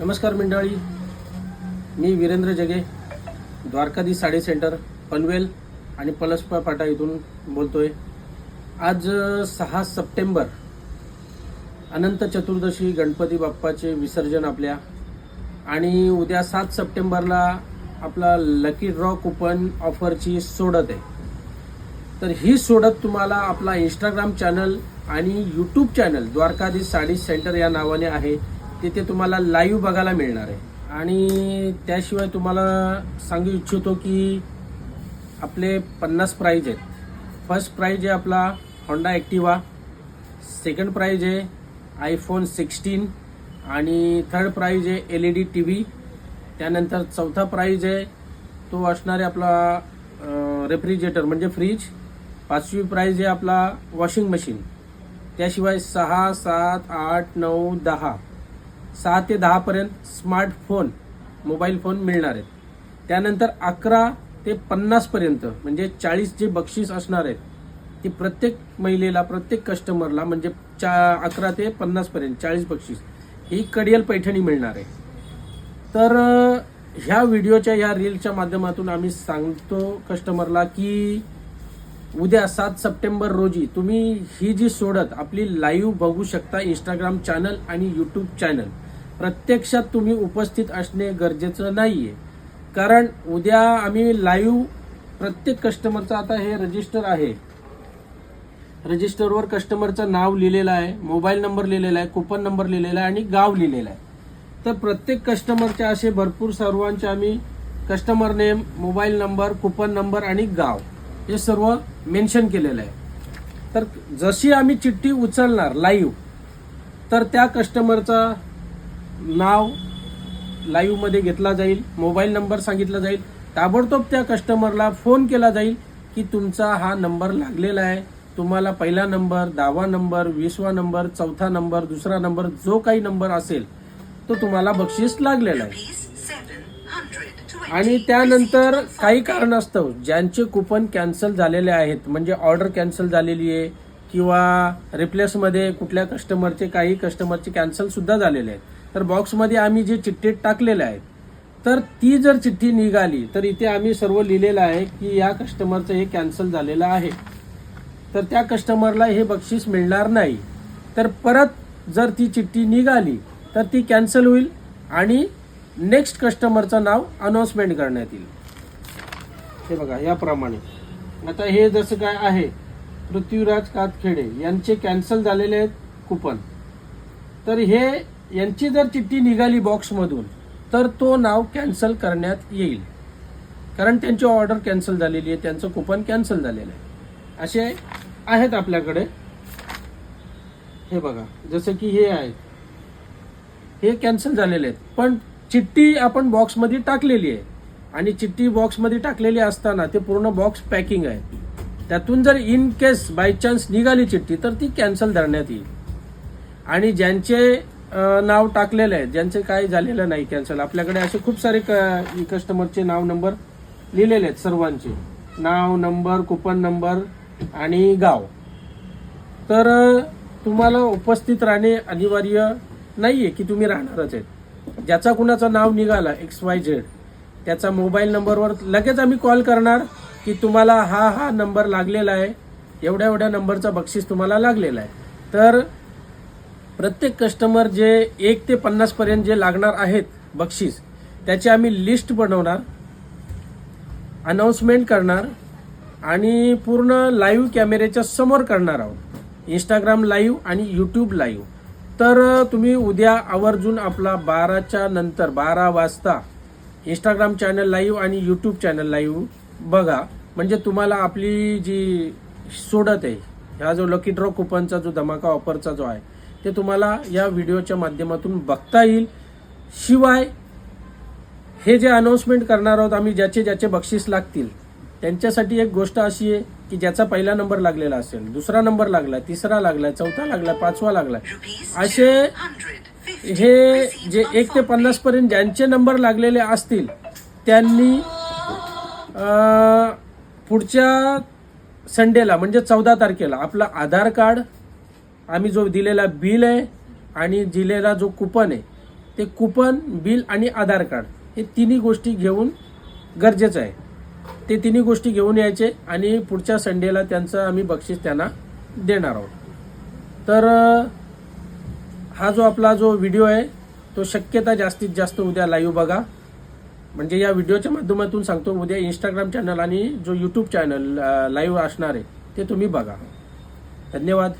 नमस्कार मंडळी. मी वीरेंद्र जगे द्वारकाधी साडी सेंटर पनवेल आणि पलसपा पाटा इथून बोलतोय. आज सहा सप्टेंबर अनंत चतुर्दशी गणपती बाप्पाचे विसर्जन आपल्या आणि उद्या सात सप्टेंबरला आपला लकी ड्रॉ कुपन ऑफरची सोडत आहे. तर ही सोडत तुम्हाला आपला इंस्टाग्राम चॅनल आणि यूट्यूब चॅनल द्वारकाधी साडी सेंटर या नावाने आहे. तिथे तुम्हाला लाईव्ह बघायला मिळणार आहे. आणि त्याशिवाय तुम्हाला सांगू इच्छितो की आपले पन्नास प्राईज आहेत. फर्स्ट प्राईज आहे आपला होंडा ॲक्टिवा सेकंड प्राईज आहे आयफोन सिक्स्टीन आणि थर्ड प्राईज आहे L E D T V त्यानंतर चौथा प्राईज आहे तो असणार आहे आपला रेफ्रिजरेटर म्हणजे फ्रीज पाचवी प्राईज आहे आपला वॉशिंग मशीन त्याशिवाय सहा सात आठ नऊ दहा. सहा ते दहापर्यंत स्मार्टफोन मोबाईल फोन मिळणार आहेत. त्यानंतर अकरा ते पन्नासपर्यंत म्हणजे चाळीस जे बक्षीस असणार आहेत ती प्रत्येक महिलेला प्रत्येक कस्टमरला म्हणजे चा अकरा ते पन्नासपर्यंत चाळीस बक्षीस ही कडियल पैठणी मिळणार आहे. तर ह्या व्हिडिओच्या ह्या रीलच्या माध्यमातून आम्ही सांगतो कस्टमरला की उद्या सात सप्टेंबर रोजी तुम्ही ही जी सोडत आपली लाईव्ह बघू शकता इंस्टाग्राम चॅनल आणि यूट्यूब चॅनल प्रत्यक्षात तुम्ही उपस्थित असणे गरजेचं नाही आहे कारण उद्या आम्ही लाईव्ह प्रत्येक कस्टमरचं आता हे रजिस्टर आहे. रजिस्टरवर कस्टमरचं नाव लिहिलेलं आहे मोबाईल नंबर लिहिलेला आहे कुपन नंबर लिहिलेला आहे आणि गाव लिहिलेलं आहे. तर प्रत्येक कस्टमरचे असे भरपूर सर्वांचे आम्ही customer name mobile number coupon number आणि गाव हे सर्व मेन्शन केलेलं आहे. तर जशी आम्ही चिठ्ठी उचलणार लाईव्ह तर त्या कस्टमरचा नाव लाईव्हमध्ये घेतला जाईल मोबाईल नंबर सांगितला जाईल. ताबडतोब त्या कस्टमरला फोन केला जाईल की तुमचा हा नंबर लागलेला आहे. तुम्हाला पहिला नंबर दहावा नंबर वीसवा नंबर चौथा नंबर दुसरा नंबर जो काही नंबर असेल तो तुम्हाला बक्षीस लागलेला आहे. आणि त्यानंतर काही कारणास्तव ज्यांचे कुपन कॅन्सल झालेले आहेत म्हणजे ऑर्डर कॅन्सल झालेली आहे किंवा रिप्लेसमध्ये कुठल्या कस्टमरचे काही कस्टमरचे कॅन्सलसुद्धा झालेले आहेत. तर बॉक्समध्ये आम्ही जे चिठ्ठीत टाकलेल्या आहेत तर ती जर चिठ्ठी निघाली तर इथे आम्ही सर्व लिहिलेलं आहे की या कस्टमरचं हे कॅन्सल झालेलं आहे. तर त्या कस्टमरला हे बक्षीस मिळणार नाही. तर परत जर ती चिठ्ठी निघाली तर ती कॅन्सल होईल आणि नेक्स्ट कस्टमरचं नाव अनाऊन्समेंट करण्यात येईल. हे बघा याप्रमाणे. आता हे जसं काय आहे पृथ्वीराज कातखेडे यांचे कॅन्सल झालेले आहेत कुपन तर हे यांची जर चिठ्ठी निघाली बॉक्समधून तर तो नाव कॅन्सल करण्यात येईल. कारण त्यांची ऑर्डर कॅन्सल झालेली आहे त्यांचं कुपन कॅन्सल झालेलं आहे. असे आहेत आपल्याकडे. हे बघा जसं की हे आहेत. हे कॅन्सल झालेले आहेत. पण चिठ्ठी आपण बॉक्समध्ये टाकलेली आहे. आणि चिठ्ठी बॉक्समध्ये टाकलेली असताना ते पूर्ण बॉक्स पॅकिंग आहे. त्यातून जर इन केस बाय चान्स निघाली चिठ्ठी तर ती कॅन्सल धरण्यात येईल. आणि ज्यांचे नाव टाकलेलं आहे. ज्यांचे काय झालेलं नाही कॅन्सल आपल्याकडे असे खूप सारे कस्टमरचे नाव नंबर लिहिलेले आहेत सर्वांचे. नाव नंबर कुपन नंबर आणि गाव. तर तुम्हाला उपस्थित राहणे अनिवार्य नाही आहे की तुम्ही राहणारच आहेत. ज्याचा कुणाचं नाव निघाला एक्स वाय झेड त्याचा मोबाईल नंबरवर लगेच आम्ही कॉल करणार की तुम्हाला हा हा नंबर लागलेला आहे. एवढ्या एवढ्या नंबरचा बक्षीस तुम्हाला लागलेला आहे. तर प्रत्येक कस्टमर जे एक ते पन्नास पर्यंत जे लागणार आहेत बक्षीस त्याची आम्ही लिस्ट बनवणार अनाऊन्समेंट करणार आणि पूर्ण लाईव्ह कॅमेऱ्याच्या समोर करणार आहोत. इंस्टाग्राम लाईव्ह आणि यूट्यूब लाईव्ह तर तुम्ही उद्या आवर्जून आपला बाराच्या नंतर बारा वाजता इंस्टाग्राम चॅनल लाईव्ह आणि यूट्यूब चॅनल लाईव्ह बघा. म्हणजे तुम्हाला आपली जी सोडत आहे ह्या जो लकी ड्रॉ कुपनचा जो धमाका ऑफरचा जो आहे ते तुम्हाला या व्हिडिओच्या माध्यमातून बघता येईल. शिवाय हे जे अनाऊन्समेंट करणार आहोत आम्ही ज्याचे ज्याचे बक्षीस लागतील त्यांच्यासाठी एक गोष्ट अशी आहे की ज्याचा पहिला नंबर लागलेला असेल दुसरा नंबर लागला तिसरा लागला चौथा लागला पाचवा लागला असे हे जे एक ते पन्नास पर्यंत ज्यांचे नंबर लागलेले असतील त्यांनी पुढच्या संडेला म्हणजे चौदा तारखेला आपलं आधार कार्ड आम्ही जो दिलेला बिल आहे आणि दिलेला जो कुपन आहे ते कुपन बिल आणि आधार कार्ड हे तिन्ही गोष्टी घेऊन गरजेचं आहे. ते तिन्ही गोष्टी घेऊन यायचे आणि पुढच्या संडेला त्यांचं आम्ही बक्षीस त्यांना देणार आहोत. तर हा जो आपला जो व्हिडिओ आहे तो शक्यता जास्तीत जास्त उद्या लाईव्ह बघा. म्हणजे या व्हिडिओच्या माध्यमातून सांगतो उद्या इंस्टाग्राम चॅनल आणि जो यूट्यूब चॅनल लाईव्ह असणार आहे ते तुम्ही बघा. धन्यवाद.